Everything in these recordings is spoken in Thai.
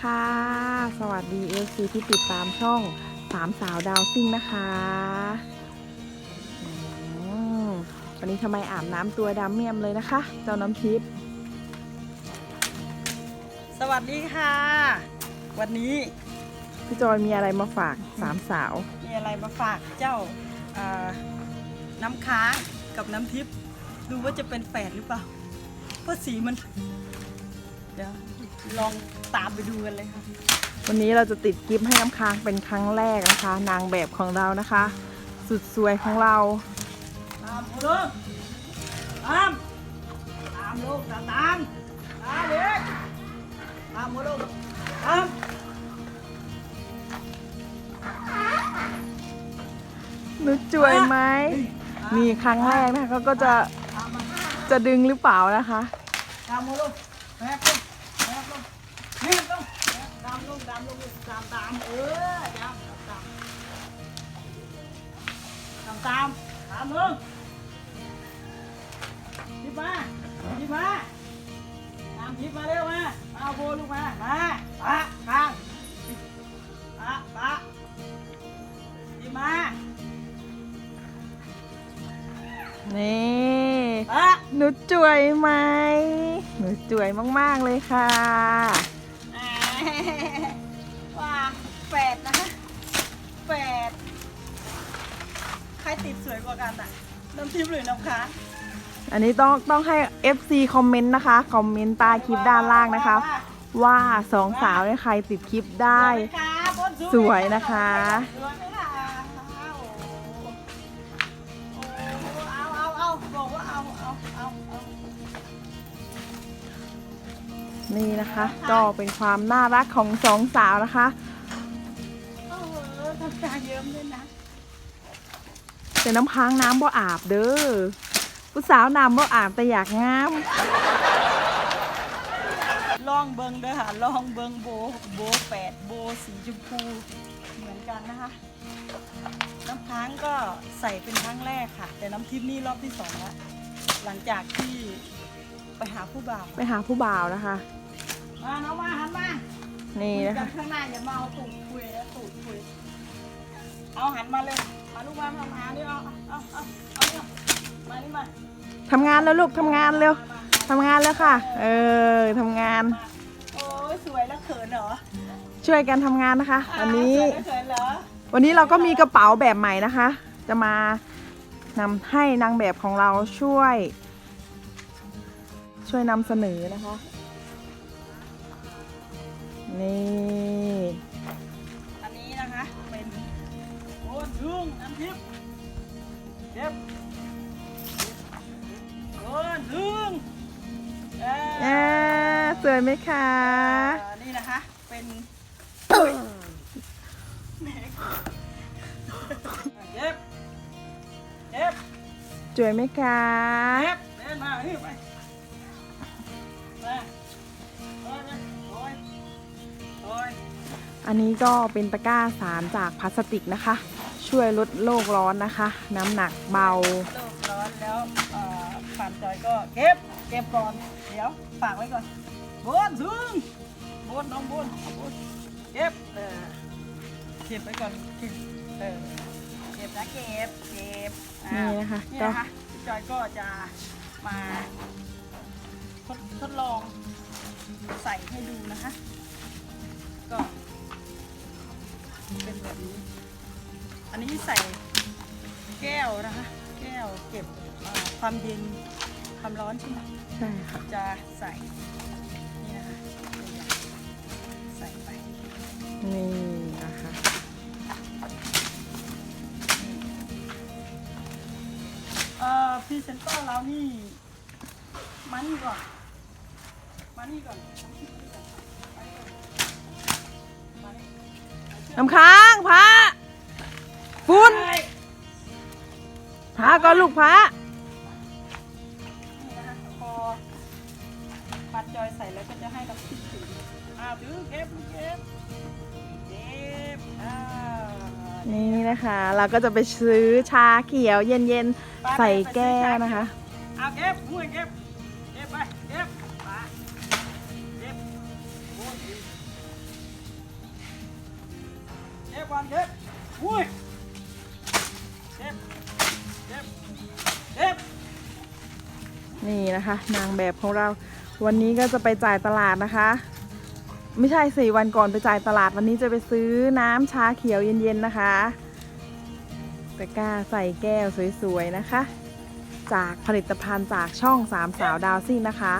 ค่ะ สวัสดีเอฟซีที่ติดตามช่องสามสาวดาวซิ่งนะคะอืมวันนี้ทำไมอาบน้ำตัวดำเมี่ยมเลยนะคะ เจ้าน้ำทิพย์สวัสดีค่ะ วันนี้พี่จอยมีอะไรมาฝากสามสาว มีอะไรมาฝากเจ้าเอ่อน้ำค้างกับน้ำทิพย์ดูว่าจะเป็นแฝดหรือเปล่าเพราะสีมัน เดี๋ยว ลองตามไปดูกันเลยค่ะ วันนี้เราจะติดกิฟต์ให้น้ำค้างเป็นครั้งแรกนะคะ นางแบบของเรานะคะ สุดสวยของเรา ตามลูกตาม ตามลูกตามตามตามเด็กตามลูกตามนึกจวยไหมนี่ครั้งแรกนะคะเขาก็จะตามมาจะดึงหรือเปล่านะคะ ตามลูกแม่ลูกแม่ลูก ตามลูกตามลูกตามตามเออตามตามตามตามลูกทิพมาทิพมาตามทิพมาเร็วมามาเอาโบลูกมามาปะข้างปะปะทิพมานี่ปะ หนูจวยไหม หนูจวยมาก ๆ เลยค่ะ ว่าแฝดนะแฝดใครติดสวยกว่ากันอะน้ำทิพย์หรือน้ำค้างอันนี้ต้องต้องให้ FC คอมเมนต์นะคะ คอมเมนต์ใต้คลิปด้านล่างนะคะ ว่าสองสาวเนี่ยใครติดคลิปได้ สวยไหมคะบนสวยนะคะ ส นี่นะคะ ก็เป็นความน่ารักของสองสาวนะคะ โอ้โหทำตาเยิ้มด้วยนะ แต่น้ำค้างน้ำบ่อาบเด้อ ผู้สาวน้ำบ่อาบแต่อยากงาม ลองเบิงเด้อค่ะ ลองเบิงโบ โบแปดโบสีชมพูเหมือนกันนะคะ น้ำค้างก็ใส่เป็นครั้งแรกค่ะ แต่น้ำทิพย์นี่รอบที่สองแล้วหลังจากที่ไปหาผู้บ่าว ไปหาผู้บ่าวนะคะ มาน้องมาหันมานี่คุยนะกัคะนข้างหน้าอย่ามาเอาตูดคุยนะตูดคุยเอาหันมาเลยมาลูกมามามานี่เอาเอาเอาเอาเนี่ยมานี่มาทำงานแล้วลูกทำงานเร็วมาทำงานแล้วค่ะ เออทำงานมาโอ้ยสวยแล้วเขินเหรอช่วยกันทำงานนะคะวันนี้ สวยแล้วเขินเหรอวันนี้เราก็มีกระเป๋าแบบใหม่นะคะ จะมานำให้นางแบบของเราช่วย ช่วยนำเสนอนะคะ นี่ อันนี้นะคะเป็นโอ้ยุ่งน้ำทิพย์เจ็บโอ้ยุ่งเอ่ออ่าสวยไหมคะเอ่อนี่นะคะเป็นแหมเจ็บเจ็บ สวยไหมคะเจ็บเดินมานี่ไปมา อันนี้ก็เป็นตะกร้าสารจากพลาสติกนะคะ ช่วยลดโลกร้อนนะคะ น้ำหนักเบา โลกร้อนแล้วเอ่อผ่านจอยก็เก็บเก็บก่อน เดี๋ยวฝากไว้ก่อนบนซึ่งบนน้องบนบนเก็บเออเก็บไว้ก่อนเก็บเออเก็บนะเก็บเก็บอ่านี่นะคะนี่ก็นะคะพี่จอยก็จะมาทดทดลองใส่ให้ดูนะคะ แบบนี้ อันนี้ใส่แก้วนะคะ แก้วเก็บเอ่อความเย็นความร้อนใช่ไหมใช่ค่ะจะใส่นี่นะคะตัวอย่างใส่ไปนี่นะคะเอ่อพรีเซนเตอร์เรานี่มานี่ก่อนมานี่ก่อน น้ำค้างพระฝุ่นใช่พระก็ลูกพระนี่นะคะพอปัดจอยใส่แล้วก็จะให้เราคิดถึงอ้าวถือเก็บเก็บเก็บอ่านี่นะคะ เราก็จะไปซื้อชาเขียวเย็นๆ ใส่แก้วนะคะ เอาเก็บมือเก็บ ก่อนเก็บอุ้ยเก็บเก็บเก็บนี่นะคะ นางแบบของเรา วันนี้ก็จะไปจ่ายตลาดนะคะ ไม่ใช่สี่วันก่อนไปจ่ายตลาดวันนี้จะไปซื้อน้ำชาเขียวเย็นๆนะคะตะกร้าใส่แก้วสวยๆนะคะ จากผลิตภัณฑ์จากช่องสามสาวดาวซิ่งนะคะ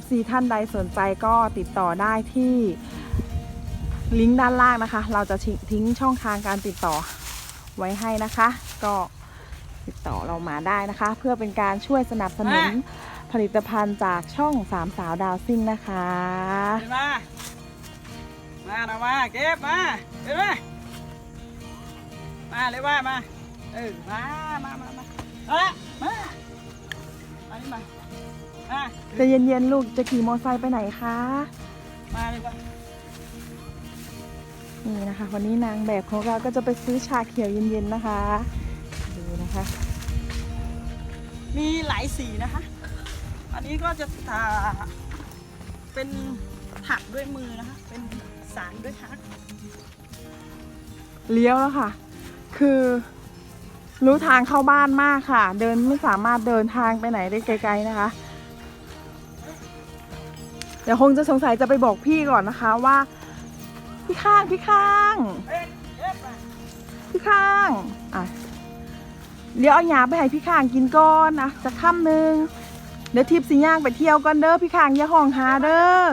FC ท่านใดสนใจก็ติดต่อได้ที่ ลิงก์ด้านล่างนะคะ เราจะทิ้งช่องทางการติดต่อไว้ให้นะคะ ก็ติดต่อเรามาได้นะคะ เพื่อเป็นการช่วยสนับสนุนผลิตภัณฑ์จากช่องสามสาวดาวซิ่งนะคะเห็นมา มาเรามาเก็บมาเห็นไหมมาเลยว่ามา เออ มา มา มา มาเอาละมามานี่มา มาจะเย็นๆลูกจะขี่มอเตอร์ไซค์ไปไหนคะ มาเลยว่า นี่นะคะ วันนี้นางแบบของเราก็จะไปซื้อชาเขียวเย็นๆนะคะ ดูนะคะ มีหลายสีนะคะ อันนี้ก็จะทาเป็นถักด้วยมือนะคะ เป็นสารด้วยทัก เลี้ยวแล้วค่ะ คือรู้ทางเข้าบ้านมากค่ะ เดินไม่สามารถเดินทางไปไหนได้ไกล ๆนะคะ เดี๋ยวคงจะสงสัยจะไปบอกพี่ก่อนนะคะว่า พี่ข้างพี่ข้างพี่ข้างอะเดี๋ยวเอาหยาไปให้พี่ข้างกินก่อนนะจะค่ำหนึ่งเดี๋ยวทิพย์สิย่างไปเที่ยวก่อนเด้อพี่ข้างอย่าห้องหาเด้อ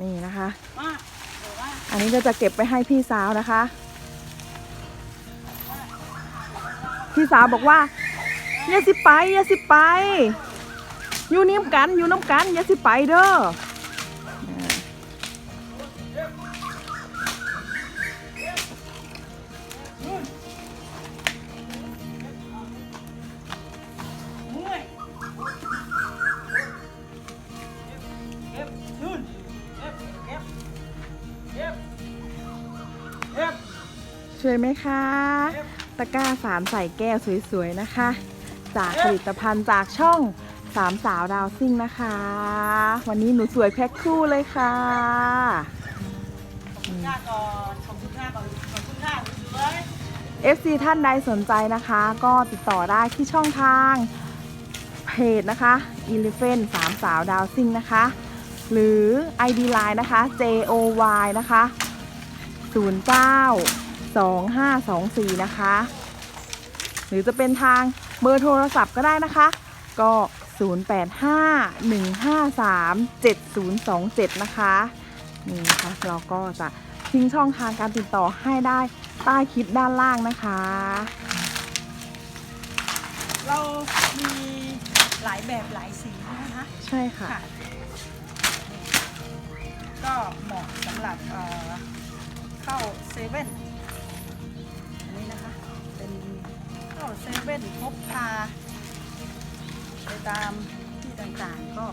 นี่นะคะ อันนี้ก็จะเก็บไปให้พี่สาวนะคะ พี่สาวบอกว่าอย่าสิไปอย่าสิไป อยู่นิ่มกันอยู่น้ำกันอย่าสิไปเด้อ วยไหมคะ ตะกร้าสารใส่แก้วสวยๆนะคะ จากผลิตภัณฑ์จากช่องสามสาวดาวซิ่งนะคะ วันนี้หนูสวยแพ็คคู่เลยค่ะขอบคุณค่าก่อนขอบคุณค่าก่อนขอบคุณค่าสวย FC ท่านใดสนใจนะคะ ก็ติดต่อได้ที่ช่องทางเพจนะคะ e l e p h a n t สามสาวดาวซิ่งนะคะ หรือ ID Line นะคะ JOY นะคะ 09 2524 นะคะ หรือจะเป็นทางเบอร์โทรศัพท์ก็ได้นะคะ ก็ 0851537027 นะคะนี่นะคะเราก็จะทิ้งช่องทางการติดต่อให้ได้ใต้คลิปด้านล่างนะคะ เรามีหลายแบบหลายสีนะคะใช่ค่ะ ค่ะ ก็เหมาะสำหรับเอ่อเข้าเซเว่นอัน เซเว่นพกพาไปตามที่ต่างๆก็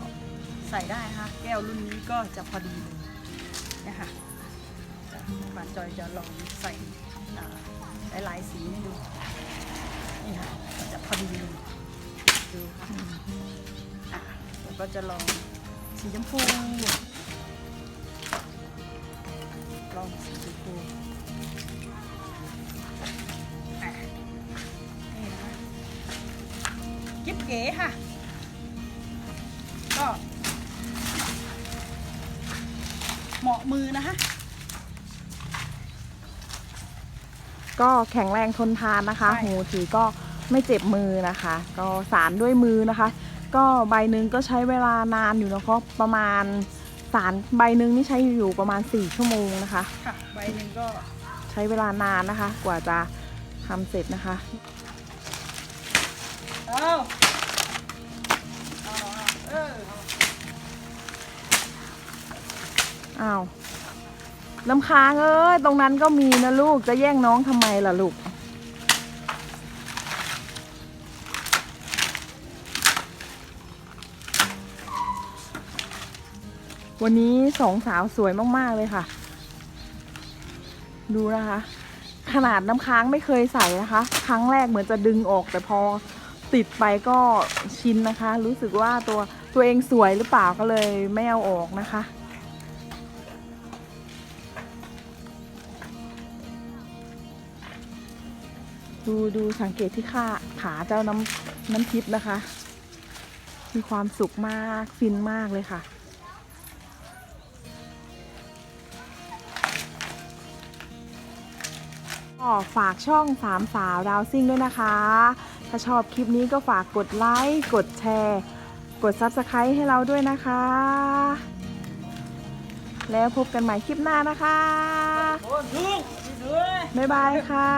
ใส่ได้นะคะแก้วรุ่นนี้ก็จะพอดีเลยนะคะจะบานจอยจะลองใส่หลายๆสีให้ดูนี่ค่ะจะพอดีเลยดูค่ะอะแล้วก็จะลองสีชมพูลองสีชมพู เก๋ค่ะ ก็ เหมาะมือนะคะ ก็แข็งแรงทนทานนะคะใช่ หูถือก็ไม่เจ็บมือนะคะ ก็สารด้วยมือนะคะ ก็ใบหนึ่งก็ใช้เวลานานอยู่นะคะประมาณสารใบหนึ่งนี่ใช้อยู่ประมาณ 4 ชั่วโมงนะคะ ค่ะ ใบหนึ่งก็ ใช้เวลานานนะคะ กว่าจะทำเสร็จนะคะ เอาเอา้าวน้ำค้างเอ้ย ตรงนั้นก็มีนะลูก จะแย่งน้องทำไมล่ะลูก วันนี้สองสาวสวยมาก ๆ เลยค่ะ ดูนะคะ ขนาดน้ำค้างไม่เคยใส่นะคะ ครั้งแรกเหมือนจะดึงออกแต่พอติดไปก็ชินนะคะ รู้สึกว่าตัว ตัวเองสวยหรือเปล่าก็เลยไม่เอาออกนะคะ ดูดูสังเกตที่ขาขาเจ้าน้ำน้ำทิพย์นะคะ มีความสุขมากฟินมากเลยค่ะก็ฝากช่องสามสาวดาวซิ่งด้วยนะคะ ถ้าชอบคลิปนี้ก็ฝากกดไลค์ กดแชร์ กด Subscribe ให้เราด้วยนะคะ แล้วพบกันใหม่คลิปหน้านะคะ บ๊ายบายค่ะ